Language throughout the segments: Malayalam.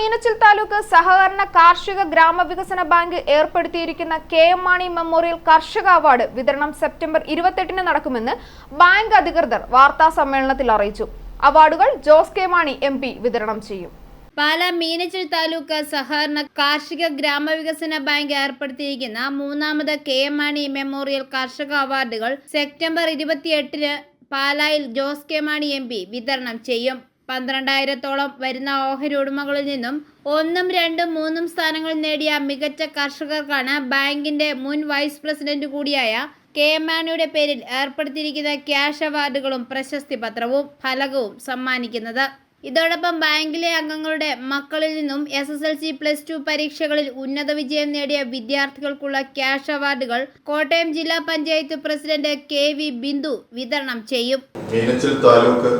മീനച്ചിൽ താലൂക്ക് സഹകരണ കാർഷിക ഗ്രാമവികസന ബാങ്ക് ഏർപ്പെടുത്തിയിരിക്കുന്ന കെ എം മാണി മെമ്മോറിയൽ കർഷക അവാർഡ് വിതരണം സെപ്റ്റംബർ ഇരുപത്തെട്ടിന് നടക്കുമെന്ന് ബാങ്ക് അധികൃതർ വാർത്താ സമ്മേളനത്തിൽ അറിയിച്ചു. അവാർഡുകൾ ജോസ് കെ മാണി എം വിതരണം ചെയ്യും. പാലാ മീനച്ചിൽ താലൂക്ക് സഹകരണ കാർഷിക ഗ്രാമവികസന ബാങ്ക് ഏർപ്പെടുത്തിയിരിക്കുന്ന മൂന്നാമത് കെ എം മാണി മെമ്മോറിയൽ കർഷക അവാർഡുകൾ സെപ്റ്റംബർ ഇരുപത്തിയെട്ടിന് പാലായിൽ ജോസ് കെ മാണി എം വിതരണം ചെയ്യും. പന്ത്രണ്ടായിരത്തോളം വരുന്ന ഓഹരി ഉടമകളിൽ നിന്നും ഒന്നും രണ്ടും മൂന്നും സ്ഥാനങ്ങൾ നേടിയ മികച്ച കർഷകർക്കാണ് ബാങ്കിന്റെ മുൻ വൈസ് പ്രസിഡന്റ് കൂടിയായ കെ എം മാണിയുടെ പേരിൽ ഏർപ്പെടുത്തിയിരിക്കുന്ന ക്യാഷ് അവാർഡുകളും പ്രശസ്തി പത്രവും ഫലകവും സമ്മാനിക്കുന്നത്. ഇതോടൊപ്പം ബാങ്കിലെ അംഗങ്ങളുടെ മക്കളിൽ നിന്നും S S L C plus two പരീക്ഷകളിൽ ഉന്നത വിജയം നേടിയ വിദ്യാർത്ഥികൾക്കുള്ള ക്യാഷ് അവാർഡുകൾ കോട്ടയം ജില്ലാ panchayat president K V Bindu വിതരണം ചെയ്യും. താലൂക്ക്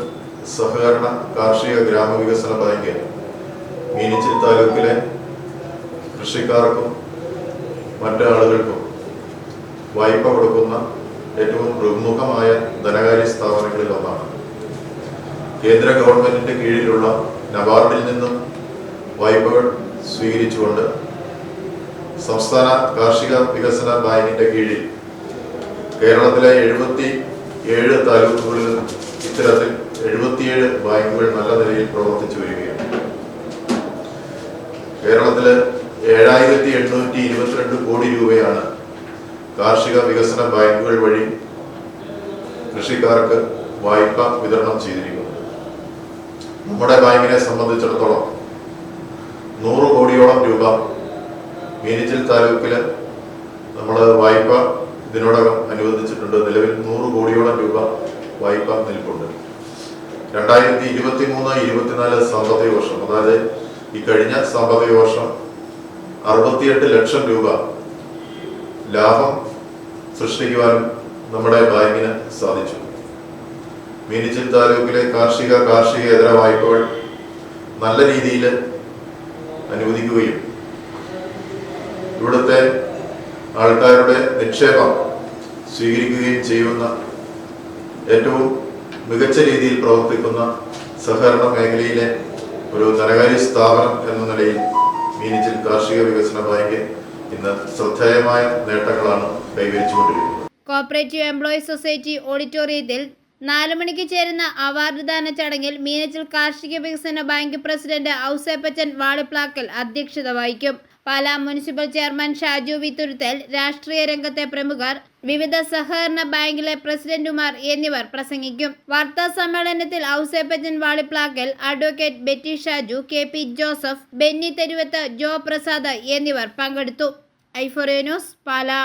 സഹകരണ കാർഷിക ഗ്രാമവികസന ബാങ്ക് മീനച്ചിൽ താലൂക്കിലെ കൃഷിക്കാർക്കും മറ്റു ആളുകൾക്കും വായ്പ കൊടുക്കുന്ന ഏറ്റവും പ്രമുഖമായ ധനകാര്യ സ്ഥാപനങ്ങളിൽ ഒന്നാണ്. കേന്ദ്ര ഗവൺമെന്റിന്റെ കീഴിലുള്ള നബാർഡിൽ നിന്നും വായ്പകൾ സ്വീകരിച്ചുകൊണ്ട് സംസ്ഥാന കാർഷിക വികസന ബാങ്കിന്റെ കീഴിൽ കേരളത്തിലെ എഴുപത്തി ഏഴ് താലൂക്കുകളിൽ ഇത്തരത്തിൽ എഴുപത്തിയേഴ് ബാങ്കുകൾ നല്ല നിലയിൽ പ്രവർത്തിച്ചു വരികയാണ്. കേരളത്തിൽ ഏഴായിരത്തി എണ്ണൂറ്റി ഇരുപത്തിരണ്ട് കോടി രൂപയാണ് കാർഷിക വികസന ബാങ്കുകൾ വഴി കൃഷിക്കാർക്ക് വായ്പ വിതരണം ചെയ്തിരിക്കുന്നത്. നമ്മുടെ ബാങ്കിനെ സംബന്ധിച്ചിടത്തോളം നൂറ് കോടിയോളം രൂപ മീനച്ചിൽ താലൂക്കിൽ നമ്മൾ വായ്പ ഇതിനോടകം അനുവദിച്ചിട്ടുണ്ട്. നിലവിൽ നൂറ് കോടിയോളം രൂപ വായ്പ നിൽപ്പുണ്ട്. രണ്ടായിരത്തി ഇരുപത്തി മൂന്ന് ഇരുപത്തിനാല് സാമ്പത്തിക വർഷം അതായത് ഈ കഴിഞ്ഞ സാമ്പത്തിക വർഷം അറുപത്തിയെട്ട് ലക്ഷം രൂപ ലാഭം സൃഷ്ടിക്കുവാനും നമ്മുടെ ബാങ്കിന് സാധിച്ചു. മീനച്ചിൽ താലൂക്കിലെ കാർഷിക കാർഷികേതര വായ്പകൾ നല്ല രീതിയിൽ അനുവദിക്കുകയും ഇവിടുത്തെ ആൾക്കാരുടെ നിക്ഷേപം സ്വീകരിക്കുകയും ചെയ്യുന്ന ഏറ്റവും മികച്ച രീതിയിൽ പ്രവർത്തിക്കുന്ന സഹകരണ മേഖലയിലെ ഒരു ധനകാര്യ സ്ഥാപനം എന്ന നിലയിൽ മീനച്ചിൽ കാർഷിക വികസന ബാങ്ക് ഇന്ന് ശ്രദ്ധേയമായ നേട്ടങ്ങളാണ് കൈവരിച്ചുകൊണ്ടിരിക്കുന്നത്. കോപ്പറേറ്റീവ് എംപ്ലോയീസ് സൊസൈറ്റി ഓഡിറ്റോറിയത്തിൽ നാലു മണിക്ക് ചേരുന്ന അവാർഡ് ദാന ചടങ്ങിൽ മീനച്ചിൽ കാർഷിക വികസന ബാങ്ക് പ്രസിഡന്റ് ഔസേപ്പച്ചൻ വാളിപ്ലാക്കൽ അധ്യക്ഷത വഹിക്കും. പാലാ മുനിസിപ്പൽ ചെയർമാൻ ഷാജു വിത്തുരുത്തൽ രാഷ്ട്രീയ രംഗത്തെ പ്രമുഖർ വിവിധ സഹകരണ ബാങ്കിലെ പ്രസിഡന്റുമാർ എന്നിവർ പ്രസംഗിക്കും. വാർത്താ സമ്മേളനത്തിൽ Ouseppachan Valiplackal advocate Betty Shaju K P Joseph Benny Theruvath Jo Prasad എന്നിവർ പങ്കെടുത്തു. ഐഫോറിയ ന്യൂസ് പാലാ.